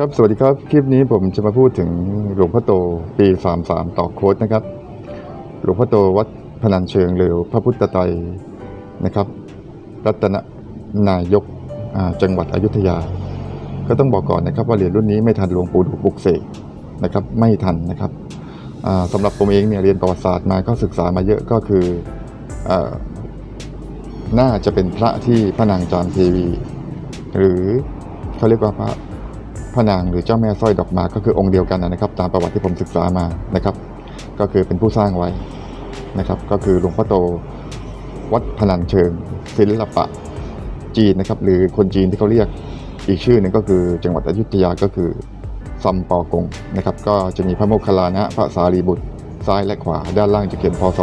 ครับ สวัสดีครับ คลิปนี้ผมจะมาพูดถึงหลวงพ่อโตปี 33 ต่อโค้ดนะครับ หลวงพ่อโตวัดพนัญเชิงหรือพระพุทธไตรนะครับ รัตนนายกจังหวัดอยุธยา ก็ต้องบอกก่อนนะครับว่าเหรียญรุ่นนี้ไม่ทันหลวงปู่ดูปลุกเสกนะครับ ไม่ทันนะครับอ่าสำหรับผมเองเนี่ยเรียนประวัติศาสตร์มาก็ศึกษามาเยอะก็คือเออน่าจะเป็นพระที่พระนางจามเทวี หรือเขาเรียกว่าพระ พระนางหรือเจ้าแม่สร้อยดอกมาก็คือองค์เดียวกันนะครับ ตามประวัติที่ผมศึกษามานะครับ ก็คือเป็นผู้สร้างไว้นะครับ ก็คือหลวงพ่อโตวัดพนัญเชิง ศิลปะจีนนะครับ หรือคนจีนที่เขาเรียกอีกชื่อหนึ่งก็คือจังหวัดอยุธยาก็คือซัมปอกงนะครับ ก็จะมีพระโมคคัลลานะพระสารีบุตรซ้ายและขวา ด้านล่างจะเขียนพศ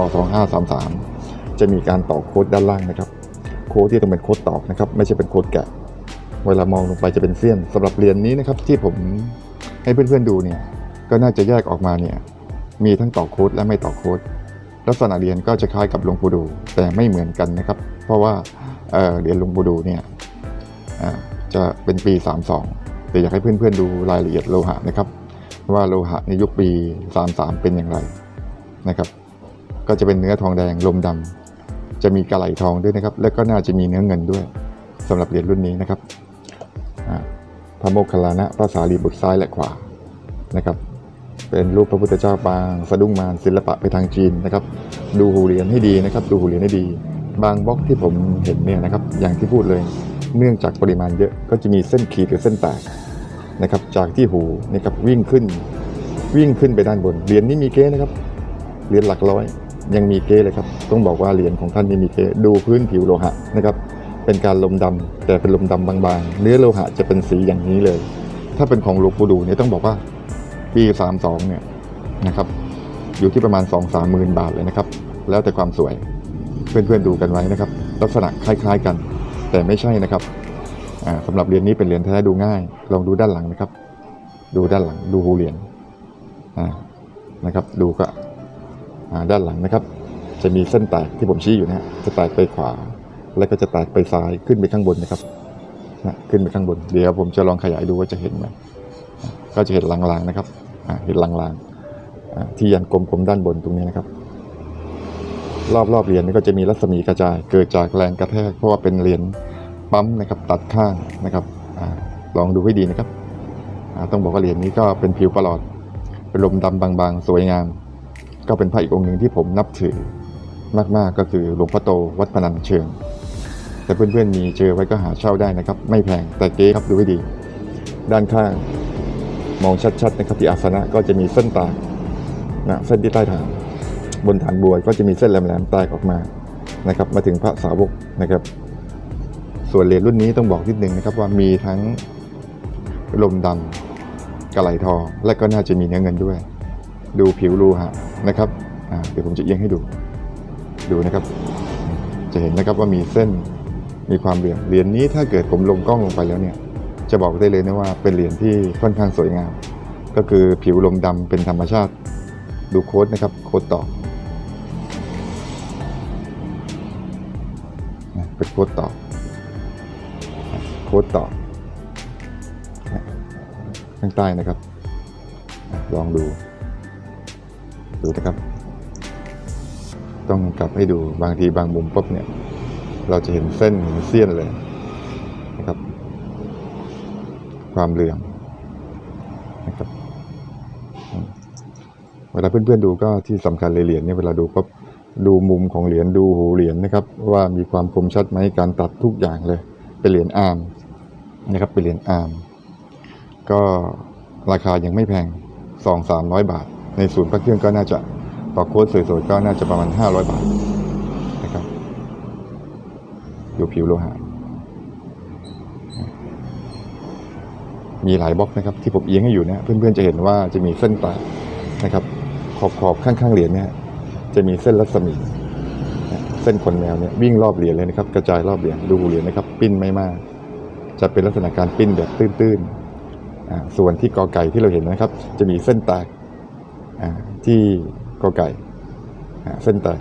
2533 จะมีการต่อโค้ดด้านล่างนะครับ โค้ดที่ต้องเป็นโค้ดตอกนะครับ ไม่ใช่เป็นโค้ดแกะ เวลามองลงไปจะเป็นเสี้ยนสำหรับเหรียญนี้นะครับ ที่ผมให้เพื่อนๆดูเนี่ยก็น่าจะแยกออกมาเนี่ยมีทั้งต่อโค้ดและไม่ต่อโค้ดลักษณะเหรียญก็จะคล้ายกับหลวงปู่ดู แต่ไม่เหมือนกันนะครับ เพราะว่าเอ่อเหรียญหลวงปู่ดูเนี่ยอ่าจะเป็นปี 32 แต่อยากให้เพื่อนๆดูรายละเอียดโลหะนะครับ ว่าโลหะในยุคปี 33 เป็นอย่างไรนะครับ ก็จะเป็นเนื้อทองแดงลมดำจะมีกระไหลทองด้วยนะครับ แล้วก็น่าจะมีเนื้อเงินด้วยสำหรับเหรียญรุ่นนี้นะครับ พระโมคคัลลานะพระสารีบุตรซ้ายและขวานะครับ เป็นรูปพระพุทธเจ้าปางสะดุ้งมารศิลปะไปทางจีนนะครับ ดูหูเหรียญให้ดีนะครับ ดูหูเหรียญให้ดี บางบล็อกที่ผมเห็นเนี่ยนะครับ อย่างที่พูดเลย เนื่องจากปริมาณเยอะก็จะมีเส้นขีดหรือเส้นแตกนะครับ จากที่หูนะครับวิ่งขึ้น วิ่งขึ้นไปด้านบนเหรียญนี้มีเก้นะครับเหรียญหลักร้อยยังมีเก้เลยครับ ต้องบอกว่าเหรียญของท่านนี่มีเก้ดูพื้นผิวโลหะนะครับ เป็นการลมดำแต่เป็นลมดำบางๆ เนื้อโลหะจะเป็นสีอย่างนี้เลย ถ้าเป็นของหลวงปู่ดูเนี่ยต้องบอกว่าปี 32 เนี่ยนะครับอยู่ที่ประมาณ 2 3หมื่นบาทเลยนะครับ แล้วแต่ความสวยเพื่อนๆดูกันไว้นะครับ ลักษณะคล้ายๆกัน แต่ไม่ใช่นะครับอ่าสำหรับเหรียญนี้เป็นเหรียญแท้ดูง่าย ลองดูด้านหลังนะครับ ดูด้านหลังดูหูเหรียญนะครับ ดูก็ด้านหลังนะครับ จะมีเส้นแตกที่ผมชี้อยู่นะฮะจะแตกไปขวา แล้วก็จะแตกไปซ้ายขึ้นไปข้างบนนะครับนะขึ้นไปข้างบน เดี๋ยวผมจะลองขยายดูว่าจะเห็นไหมก็จะเห็นลางๆนะครับเห็นลางๆที่ยันกลมๆด้านบนตรงนี้นะครับรอบๆเหรียญนี่ก็จะมีรัศมีกระจาย เกิดจากแรงกระแทกเพราะว่าเป็นเหรียญปั๊มนะครับตัดข้างนะครับอลองดูให้ดีนะครับต้องบอกว่าเหรียญนี้ก็เป็นผิวประหลอดเป็นลมดำบางๆ สวยงาม ก็เป็นพระอีกองค์หนึ่งที่ผมนับถือมากๆก็คือหลวงพ่อโตวัดพนัญเชิง แต่เพื่อนๆมีเจอไว้ก็หาเช่าได้นะครับ ไม่แพงแต่เก๊ครับดูให้ดี ด้านข้างมองชัดๆนะครับที่อาสนะก็จะมีเส้นตากนะเส้นที่ใต้ฐานบนฐานบัวก็จะมีเส้นแหลมๆแตกออกมานะครับ มาถึงพระสาวกนะครับ ส่วนเหรียญรุ่นนี้ต้องบอกนิดนึงนะครับว่ามีทั้งลมดำกระไหลทองและก็น่าจะมีเนื้อเงินด้วย ดูผิวรูหะนะครับเดี๋ยวผมจะเอียงให้ดูดูนะครับ จะเห็นนะครับว่ามีเส้น มีความเหลี่ยมเหรียญนี้ถ้าเกิดผมลงกล้องลงไปแล้วเนี่ย จะบอกได้เลยนะว่าเป็นเหรียญที่ค่อนข้างสวยงาม ก็คือผิวลมดำเป็นธรรมชาติ ดูโค้ดนะครับ โค้ดต่อเป็นโค้ดต่อ โค้ดต่อข้างใต้นะครับ ลองดู ดูนะครับ ต้องกลับให้ดูบางทีบางมุมปุ๊บเนี่ย เราจะเห็นเส้นเห็นเสี้ยนเลยนะครับ ความเหลื่อมนะครับเวลาเพื่อนๆดูก็ที่สำคัญเลยเหรียญเนี่ยเวลาดูปุ๊บดูมุมของเหรียญดูหูเหรียญนะครับ ว่ามีความคมชัดไหมการตัดทุกอย่างเลย เป็นเหรียญอาร์มนะครับเป็นเหรียญอาร์มก็ราคายังไม่แพงสองสามร้อยบาท ในศูนย์พระเครื่องก็น่าจะต่อโค้ดสวยๆก็น่าจะประมาณห้าร้อยบาท ดูผิวโลหะมีหลายบล็อกนะครับที่ผมเอียงให้อยู่เนี่ยเพื่อนๆจะเห็นว่าจะมีเส้นตานะครับ ขอบขอบข้างๆเหรียญเนี่ยจะมีเส้นรัศมี เส้นขนแมวเนี่ยวิ่งรอบเหรียญเลยนะครับ กระจายรอบเหรียญดูเหรียญนะครับ ปิ้นไม่มาก จะเป็นลักษณะการปิ้นแบบตื้นๆส่วนที่กอไก่ที่เราเห็นนะครับ จะมีเส้นตาที่กอไก่เส้นตก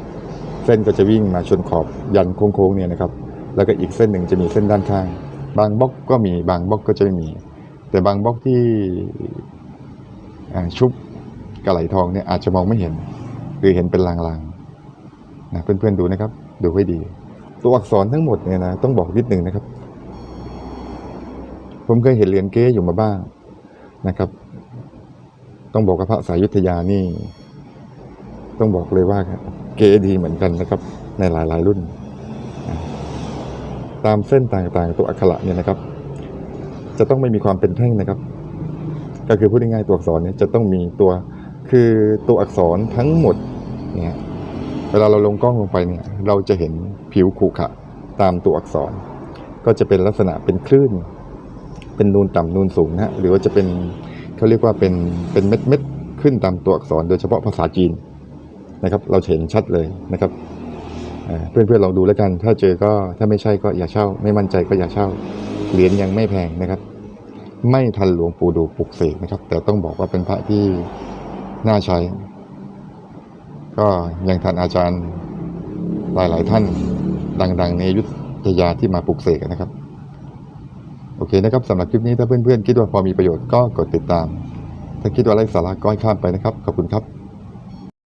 เส้นก็จะวิ่งมาชนขอบยันโค้งๆเนี่ยนะครับ แล้วก็อีกเส้นหนึ่งจะมีเส้นด้านข้าง บางบล็อกก็มีบางบล็อกก็จะไม่มี แต่บางบล็อกที่ชุบกระไหลทองเนี่ยอาจจะมองไม่เห็น หรือเห็นเป็นลางๆนะเพื่อนๆดูนะครับ ดูให้ดี ตัวอักษรทั้งหมดเนี่ยนะต้องบอกนิดหนึ่งนะครับ ผมเคยเห็นเหรียญเก๊อยู่มาบ้างนะครับ ต้องบอกว่าพระสายุทธยานี่ ต้องบอกเลยว่าเก๊ดีเหมือนกันนะครับ ในหลายๆรุ่น ตามเส้นต่างๆ ตัวอักขระเนี่ยนะครับ จะต้องไม่มีความเป็นแท่งนะครับ ก็คือพูดง่ายๆตัวอักษรเนี่ยจะต้องมีตัวคือตัวอักษรทั้งหมดเนี่ยเวลาเราลงกล้องลงไปเนี่ย เราจะเห็นผิวขรุขระตามตัวอักษร ก็จะเป็นลักษณะเป็นคลื่น เป็นนูนต่ำนูนสูงนะฮะหรือว่าจะเป็นเขาเรียกว่าเป็นเป็นเม็ดเม็ดขึ้นตามตัวอักษร โดยเฉพาะภาษาจีนนะครับ เราเห็นชัดเลยนะครับ เพื่อนๆลองดูแล้วกัน ถ้าเจอก็ถ้าไม่ใช่ก็อย่าเช่า ไม่มั่นใจก็อย่าเช่า เหรียญยังไม่แพงนะครับ ไม่ทันหลวงปู่ดูปลุกเสกนะครับ แต่ต้องบอกว่าเป็นพระที่น่าใช้ ก็ยังทันอาจารย์หลายๆท่านดังๆ ในยุทธยาที่มาปลุกเสกนะครับ โอเคนะครับสำหรับคลิปนี้ถ้าเพื่อนๆคิดว่าพอมีประโยชน์ก็กดติดตาม ถ้าคิดว่าไร้สาระก็ให้ข้ามไปนะครับ ขอบคุณครับ